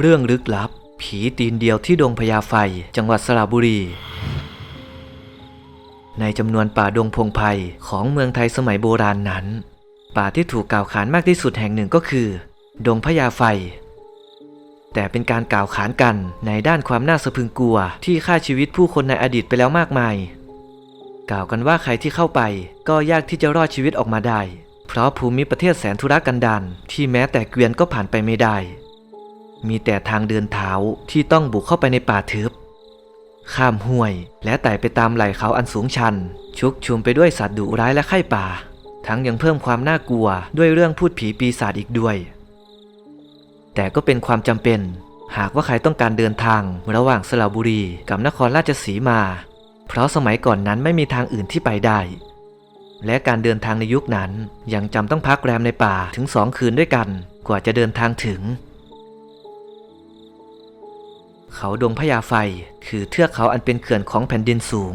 เรื่องลึกลับ ผีตีนเดียวที่ดงพญาไฟ จังหวัดสระบุรี ในจำนวนป่าดงพงไพของเมืองไทยสมัยโบราณนั้น ป่าที่ถูกกล่าวขานมากที่สุดแห่งหนึ่งก็คือ ดงพญาไฟ แต่เป็นการกล่าวขานกันในด้านความน่าสะพึงกลัวที่ฆ่าชีวิตผู้คนในอดีตไปแล้วมากมาย กล่าวกันว่าใครที่เข้าไปก็ยากที่จะรอดชีวิตออกมาได้ เพราะภูมิประเทศแสนทุรกันดารที่แม้แต่เกวียนก็ผ่านไปไม่ได้ มีแต่ทางเดินเท้าที่ต้องบุกเข้าไปในป่าทึบข้ามห้วยและไต่ไปตามไหล่เขาอันสูงชัน ชุกชุมไปด้วยสัตว์ดุร้ายและไข้ป่า ทั้งยังเพิ่มความน่ากลัวด้วยเรื่องพูดผีปีศาจอีกด้วย แต่ก็เป็นความจำเป็น หากว่าใครต้องการเดินทางระหว่างสระบุรีกับนครราชสีมา เพราะสมัยก่อนนั้นไม่มีทางอื่นที่ไปได้ และการเดินทางในยุคนั้นยังจำต้องพักแรมในป่าถึงสองคืนด้วยกัน กว่าจะเดินทางถึง เขาดงพญาไฟคือเทือกเขาอันเป็นเขื่อนของแผ่นดินสูง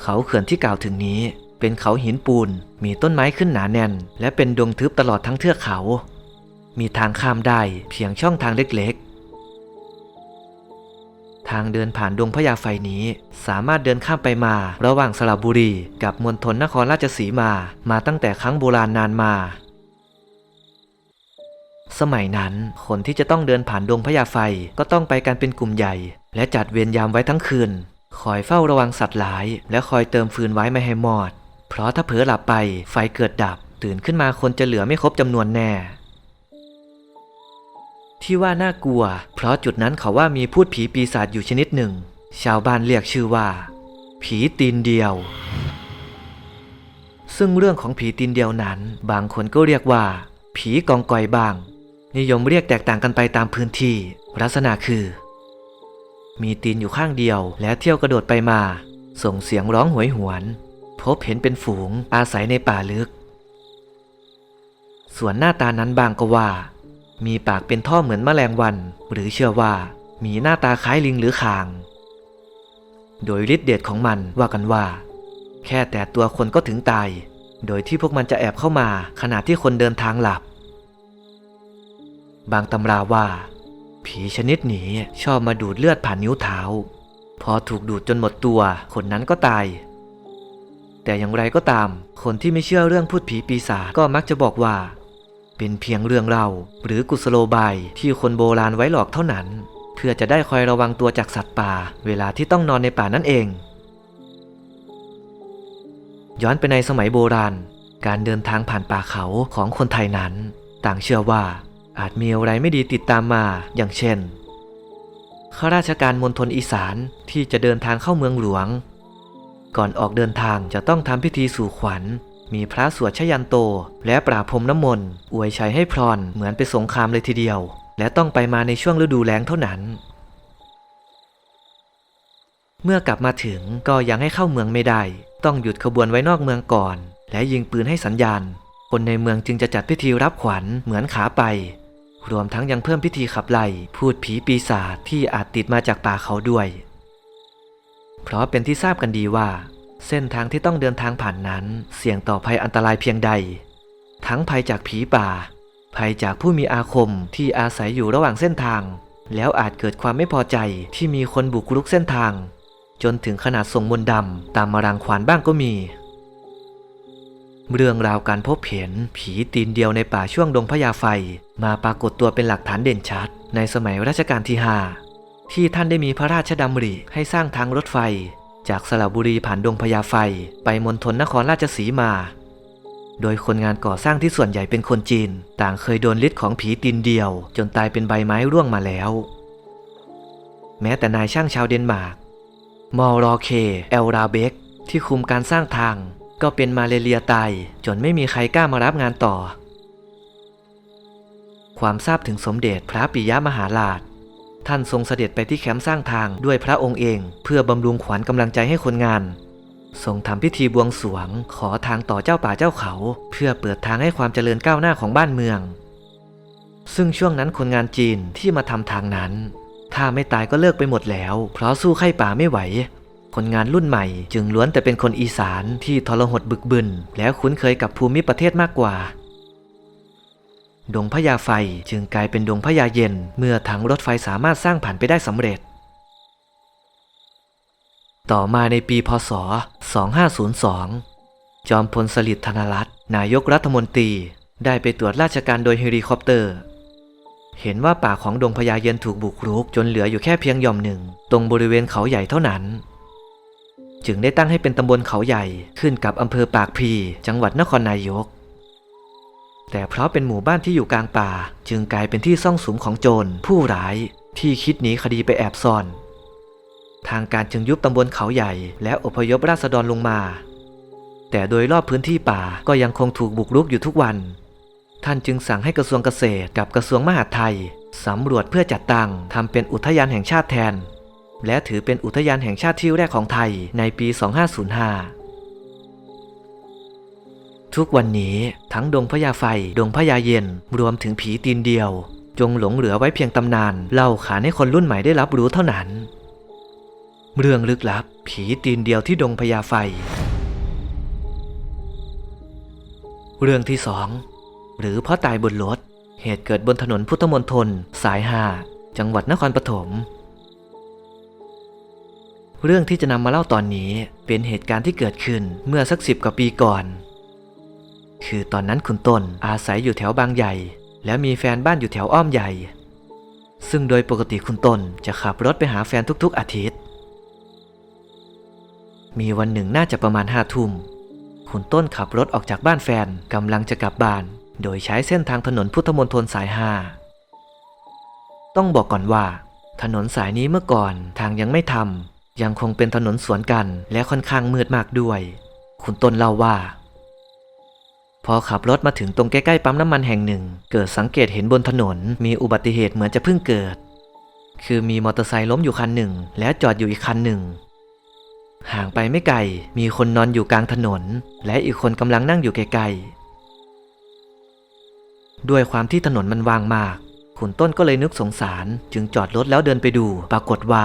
เขาเขื่อนที่กล่าวถึงนี้เป็นเขาหินปูน มีต้นไม้ขึ้นหนาแน่น และเป็นดงทึบตลอดทั้งเทือกเขา มีทางข้ามได้เพียงช่องทางเล็กๆ ทางเดินผ่านดงพญาไฟนี้ สามารถเดินข้ามไปมาระหว่างสระบุรีกับมณฑลนครราชสีมามาตั้งแต่ครั้งโบราณนานมา สมัยนั้นคนที่จะต้องเดินผ่านดงพญาไฟก็ต้องไปกันเป็นกลุ่มใหญ่ และจัดเวรยามไว้ทั้งคืน คอยเฝ้าระวังสัตว์หลาย และคอยเติมฟืนไว้ไม่ให้มอด เพราะถ้าเผลอหลับไปไฟเกิดดับ ตื่นขึ้นมาคนจะเหลือไม่ครบจำนวนแน่ ที่ว่าน่ากลัว เพราะจุดนั้นเขาว่ามีพูดผีปีศาจอยู่ชนิดหนึ่ง ชาวบ้านเรียกชื่อว่า ผีตีนเดียว ซึ่งเรื่องของผีตีนเดียวนั้น บางคนก็เรียกว่า ผีกองกอยบาง นิยมเรียกแตกต่างกันไปตามพื้นที่ ลักษณะคือ มีตีนอยู่ข้างเดียว และเที่ยวกระโดดไปมา ส่งเสียงร้องหวยหวน พบเห็นเป็นฝูงอาศัยในป่าลึก ส่วนหน้าตานั้นบางก็ว่า มีปากเป็นท่อเหมือนแมลงวัน หรือเชื่อว่ามีหน้าตาคล้ายลิงหรือข่าง โดยฤทธิ์เดชของมันว่ากันว่า แค่แต่ตัวคนก็ถึงตาย โดยที่พวกมันจะแอบเข้ามาขณะที่คนเดินทางหลับ บางตำราว่า ผีชนิดนี้ชอบมาดูดเลือดผ่านนิ้วเท้า พอถูกดูดจนหมดตัวคนนั้นก็ตาย แต่อย่างไรก็ตาม คนที่ไม่เชื่อเรื่องพูดผีปีศาจก็มักจะบอกว่า เป็นเพียงเรื่องเล่าหรือกุศโลบายที่คนโบราณไว้หลอกเท่านั้น เพื่อจะได้คอยระวังตัวจากสัตว์ป่า เวลาที่ต้องนอนในป่านั่นเอง ย้อนไปในสมัยโบราณ การเดินทางผ่านป่าเขาของคนไทยนั้น ต่างเชื่อว่าอาจมีอะไรไม่ดีติดตามมา อย่างเช่น ข้าราชการมณฑลอีสานที่จะเดินทางเข้าเมืองหลวง ก่อนออกเดินทางจะต้องทำพิธีสู่ขวัญ มีพระสวดชยันโต และปราพรมน้ำมนต์อวยชัยให้พรอนเหมือนไปสงครามเลยทีเดียว และต้องไปมาในช่วงฤดูแล้งเท่านั้น เมื่อกลับมาถึงก็ยังให้เข้าเมืองไม่ได้ ต้องหยุดขบวนไว้นอกเมืองก่อน และยิงปืนให้สัญญาณ คนในเมืองจึงจะจัดพิธีรับขวัญเหมือนขาไป รวมทั้งยังเพิ่มพิธีขับไล่พูดผีปีศาจที่อาจติดมาจากป่าเขาด้วย เพราะเป็นที่ทราบกันดีว่า เส้นทางที่ต้องเดินทางผ่านนั้น เสี่ยงต่อภัยอันตรายเพียงใด ทั้งภัยจากผีป่า ภัยจากผู้มีอาคมที่อาศัยอยู่ระหว่างเส้นทาง แล้วอาจเกิดความไม่พอใจที่มีคนบุกรุกเส้นทาง จนถึงขนาดส่งมนต์ดำตามมารังควานบ้างก็มี เรื่องราวการพบเห็นผีตีนเดียวในป่าช่วงดงพญาไฟ มาปรากฏตัวเป็นหลักฐานเด่นชัด ในสมัยรัชกาลที่5ที่ท่านได้มีพระราชดำริให้สร้างทางรถไฟ จากสระบุรีผ่านดงพญาไฟไปมณฑลนครราชสีมา โดยคนงานก่อสร้างที่ส่วนใหญ่เป็นคนจีน ต่างเคยโดนฤทธิ์ของผีตีนเดียว จนตายเป็นใบไม้ร่วงมาแล้ว แม้แต่นายช่างชาวเดนมาร์กมอรอเคเอลราเบกที่คุมการสร้างทาง ก็เป็นมาเลเรียตายจนไม่มีใครกล้ามารับงานต่อ ความทราบถึงสมเด็จพระปิยมหาราช ท่านทรงเสด็จไปที่แคมป์สร้างทางด้วยพระองค์เอง เพื่อบำรุงขวัญกำลังใจให้คนงานทรงทำพิธีบวงสรวง ขอทางต่อเจ้าป่าเจ้าเขา เพื่อเปิดทางให้ความเจริญก้าวหน้าของบ้านเมือง ซึ่งช่วงนั้นคนงานจีนที่มาทำทางนั้น ถ้าไม่ตายก็เลิกไปหมดแล้ว เพราะสู้ไข้ป่าไม่ไหว คนงานรุ่นใหม่ จึงล้วนแต่เป็นคนอีสานที่ทรหดบึกบึน แล้วคุ้นเคยกับภูมิประเทศมากกว่า ดงพญาไฟจึงกลายเป็นดงพญาเย็น เมื่อถังรถไฟสามารถสร้างผ่านไปได้สำเร็จ ต่อมาในปีพศ 2502 จอมพลสฤษดิ์ธนรัตน์นายกรัฐมนตรีได้ไปตรวจราชการโดยเฮลิคอปเตอร์ เห็นว่าป่าของดงพญาเย็นถูกบุกรุกจนเหลืออยู่แค่เพียงหย่อมหนึ่ง ตรงบริเวณเขาใหญ่เท่านั้น จึงได้ตั้งให้เป็นตำบลเขาใหญ่ขึ้นกับอำเภอปากพี จังหวัดนครนายก แต่เพราะเป็นหมู่บ้านที่อยู่กลางป่า จึงกลายเป็นที่ซ่องสุมของโจรผู้ร้ายที่คิดหนีคดีไปแอบซ่อน ทางการจึงยุบตำบลเขาใหญ่ และอพยพราษฎรลงมา แต่โดยรอบพื้นที่ป่าก็ยังคงถูกบุกรุกอยู่ทุกวัน ท่านจึงสั่งให้กระทรวงเกษตรกับกระทรวงมหาดไทยสำรวจเพื่อจัดตั้งทำเป็นอุทยานแห่งชาติแทน และถือเป็นอุทยานแห่งชาติที่แรกของไทยในปี 2505 ทุกวันนี้ทั้งดงพญาไฟ ดงพญาเย็น รวมถึงผีตีนเดียว จงหลงเหลือไว้เพียงตำนานเล่าขานให้คนรุ่นใหม่ได้รับรู้เท่านั้น เรื่องลึกลับ ผีตีนเดียวที่ดงพญาไฟ เรื่องที่สองหรือเพราะตายบนรถเหตุเกิดบนถนนพุทธมณฑลสายหาจังหวัดนครปฐมเรื่องที่จะนำมาเล่าตอนนี้เป็นเหตุการณ์ที่เกิดขึ้นเมื่อสักสิบกว่าปีก่อน คือตอนนั้นคุณต้นอาศัยอยู่แถวบางใหญ่ แล้วมีแฟนบ้านอยู่แถวอ้อมใหญ่ ซึ่งโดยปกติคุณต้นจะขับรถไปหาแฟนทุกๆอาทิตย์ มีวันหนึ่งน่าจะประมาณห้าทุ่มคุณต้นขับรถออกจากบ้านแฟนกำลังจะกลับบ้าน โดยใช้เส้นทางถนนพุทธมณฑลสายห้าต้องบอกก่อนว่า ถนนสายนี้เมื่อก่อนทางยังไม่ทำยังคงเป็นถนนสวนกันและค่อนข้างมืดมากด้วย คุณต้นเล่าว่า พอขับรถมาถึงตรงใกล้ๆปั๊มน้ำมันแห่งหนึ่ง เกิดสังเกตเห็นบนถนน มีอุบัติเหตุเหมือนจะเพิ่งเกิด คือมีมอเตอร์ไซค์ล้มอยู่คันหนึ่ง และจอดอยู่อีกคันหนึ่ง ห่างไปไม่ไกล มีคนนอนอยู่กลางถนน และอีกคนกำลังนั่งอยู่ไกลๆ ด้วยความที่ถนนมันว่างมาก ขุนต้นก็เลยนึกสงสาร จึงจอดรถแล้วเดินไปดู ปรากฏว่า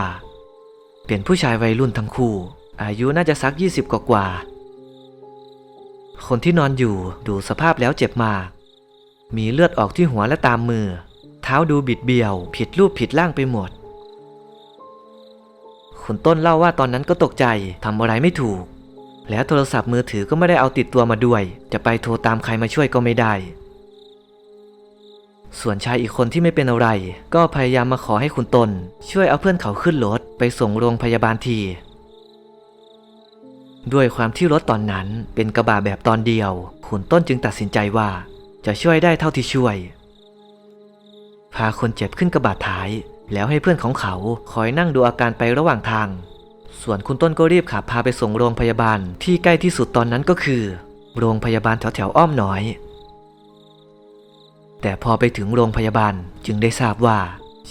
เป็นผู้ชายวัยรุ่นทั้งคู่ อายุน่าจะสัก 20 กว่ากว่า คนที่นอนอยู่ดูสภาพแล้วเจ็บมาก มีเลือดออกที่หัวและตามมือ เท้าดูบิดเบี้ยว ผิดรูปผิดร่างไปหมด คุณต้นเล่าว่าตอนนั้นก็ตกใจทำอะไรไม่ถูก แล้วโทรศัพท์มือถือก็ไม่ได้เอาติดตัวมาด้วย จะไปโทรตามใครมาช่วยก็ไม่ได้ ส่วนชายอีกคนที่ไม่เป็นอะไร ก็พยายามมาขอให้คุณต้นช่วยเอาเพื่อนเขาขึ้นรถไปส่งโรงพยาบาลที ด้วยความที่รถตอนนั้นเป็นกระบะแบบตอนเดียวคุณต้นจึงตัดสินใจว่าจะช่วยได้เท่าที่ช่วย พาคนเจ็บขึ้นกระบะท้าย แล้วให้เพื่อนของเขาคอยนั่งดูอาการไประหว่างทาง ส่วนคุณต้นก็รีบขับพาไปส่งโรงพยาบาลที่ใกล้ที่สุดตอนนั้นก็คือ โรงพยาบาลแถวแถวๆอ้อมน้อย แต่พอไปถึงโรงพยาบาลจึงได้ทราบว่า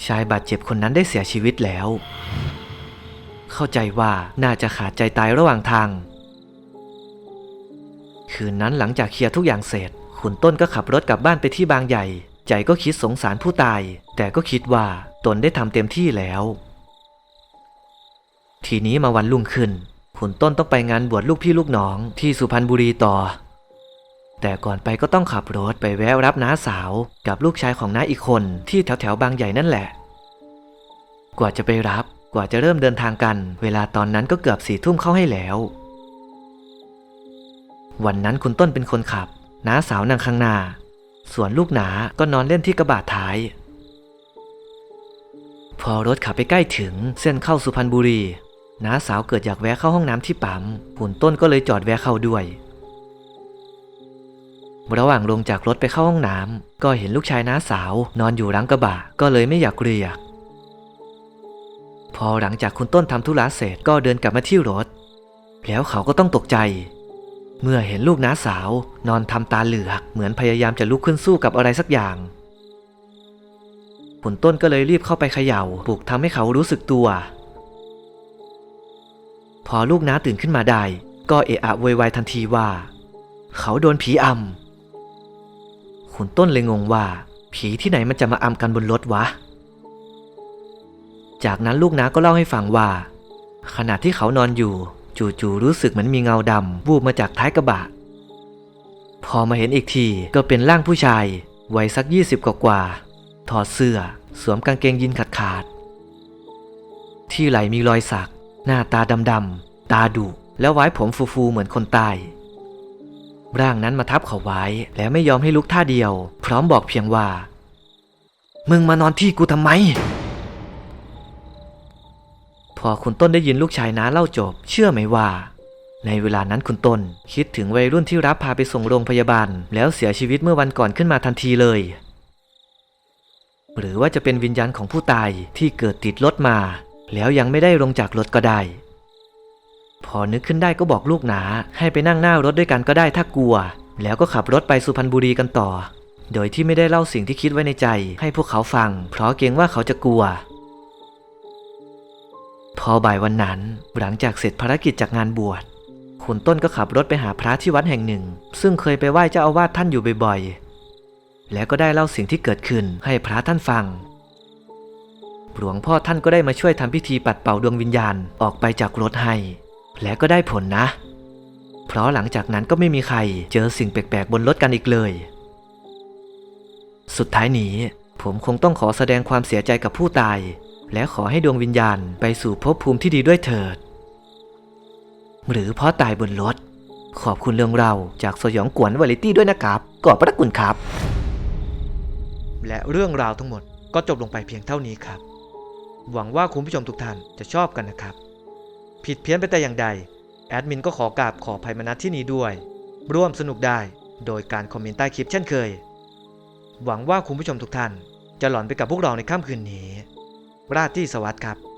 ชายบาดเจ็บคนนั้นได้เสียชีวิตแล้ว เข้าใจว่าน่าจะขาดใจตายระหว่างทาง คืนนั้นหลังจากเคลียร์ทุกอย่างเสร็จคุณต้นก็ขับรถกลับบ้านไปที่บางใหญ่ ใจก็คิดสงสารผู้ตาย แต่ก็คิดว่าตนได้ทำเต็มที่แล้ว ทีนี้มาวันรุ่งขึ้นคุณต้นต้องไปงานบวชลูกพี่ลูกน้องที่สุพรรณบุรีต่อ แต่ก่อนไปก็ต้องขับรถไปแวะรับน้าสาวกับลูกชายของน้าอีกคนที่แถวแถวบางใหญ่นั่นแหละ กว่าจะไปรับ กว่าจะเริ่มเดินทางกัน เวลาตอนนั้นก็เกือบสี่ทุ่มเข้าให้แล้ว วันนั้นคุณต้นเป็นคนขับน้าสาวนั่งข้างหน้า ส่วนลูกหนาก็นอนเล่นที่กระบะท้าย พอรถขับไปใกล้ถึงเส้นเข้าสุพรรณบุรีน้าสาวเกิดอยากแวะเข้าห้องน้ำที่ปั๊มคุณต้นก็เลยจอดแวะเข้าด้วย ระหว่างลงจากรถไปเข้าห้องน้ำก็เห็นลูกชายน้าสาวนอนอยู่หลังกระบะก็เลยไม่อยากเรียก พอหลังจากคุณต้นทำธุระเสร็จก็เดินกลับมาที่รถ แล้วเขาก็ต้องตกใจ เมื่อเห็นลูกน้าสาวนอนทำตาเหลือกเหมือนพยายามจะลุกขึ้นสู้กับอะไรสักอย่าง คุณต้นก็เลยรีบเข้าไปเขย่าปลุกทำให้เขารู้สึกตัว พอลูกน้าตื่นขึ้นมาได้ ก็เอะอะโวยวายทันทีว่า เขาโดนผีอำคุณต้นเลยงงว่า ผีที่ไหนมันจะมาอำกันบนรถวะ จากนั้นลูกน้าก็เล่าให้ฟังว่า ขณะที่เขานอนอยู่ จู่ๆรู้สึกเหมือนมีเงาดำวูบมาจากท้ายกระบะ พอมาเห็นอีกทีก็เป็นร่างผู้ชายวัยสักยี่สิบกว่าๆถอดเสื้อ สวมกางเกงยีนขาดๆที่ไหลมีรอยสัก หน้าตาดำๆตาดุแล้วไว้ผมฟูๆเหมือนคนตาย ร่างนั้นมาทับเขาไว้แล้วไม่ยอมให้ลุกท่าเดียว พร้อมบอกเพียงว่า มึงมานอนที่กูทำไม พอคุณต้นได้ยินลูกชายน้าเล่าจบ เชื่อไหมว่า ในเวลานั้นคุณต้น คิดถึงวัยรุ่นที่รับพาไปส่งโรงพยาบาล แล้วเสียชีวิตเมื่อวันก่อนขึ้นมาทันทีเลย หรือว่าจะเป็นวิญญาณของผู้ตายที่เกิดติดรถมา แล้วยังไม่ได้ลงจากรถก็ได้ พอนึกขึ้นได้ก็บอกลูกหนา ให้ไปนั่งหน้ารถด้วยกันก็ได้ถ้ากลัว แล้วก็ขับรถไปสุพรรณบุรีกันต่อ โดยที่ไม่ได้เล่าสิ่งที่คิดไว้ในใจ ให้พวกเขาฟัง เพราะเกรงว่าเขาจะกลัว พอบ่ายวันนั้นหลังจากเสร็จภารกิจจากงานบวชคุณต้นก็ขับรถไปหาพระที่วัดแห่งหนึ่ง ซึ่งเคยไปไหว้เจ้าอาวาสท่านอยู่บ่อยๆ แล้วก็ได้เล่าสิ่งที่เกิดขึ้นให้พระท่านฟัง หลวงพ่อท่านก็ได้มาช่วยทำพิธีปัดเป่าดวงวิญญาณออกไปจากรถให้ และก็ได้ผลนะ เพราะหลังจากนั้นก็ไม่มีใครเจอสิ่งแปลกๆบนรถกันอีกเลย สุดท้ายนี้ผมคงต้องขอแสดงความเสียใจกับผู้ตาย และขอให้ดวงวิญญาณไปสู่ภพภูมิที่ดีด้วยเถิด หรือเพราะตายบนรถ ขอบคุณเรื่องเราวจากสยองกวนวาไรตี้ด้วยนะครับขอบพระคุณครับ และเรื่องราวทั้งหมดก็จบลงไปเพียงเท่านี้ครับ หวังว่าคุณผู้ชมทุกท่านจะชอบกันนะครับ ผิดเพี้ยนไปแต่อย่างใด แอดมินก็ขอกราบขออภัยมาณที่นี้ด้วย ร่วมสนุกได้โดยการคอมเมนต์ใต้คลิปเช่นเคย หวังว่าคุณผู้ชมทุกท่านจะหลอนไปกับพวกเราในค่ำคืนนี้ ราชที่สวัสดิ์ครับ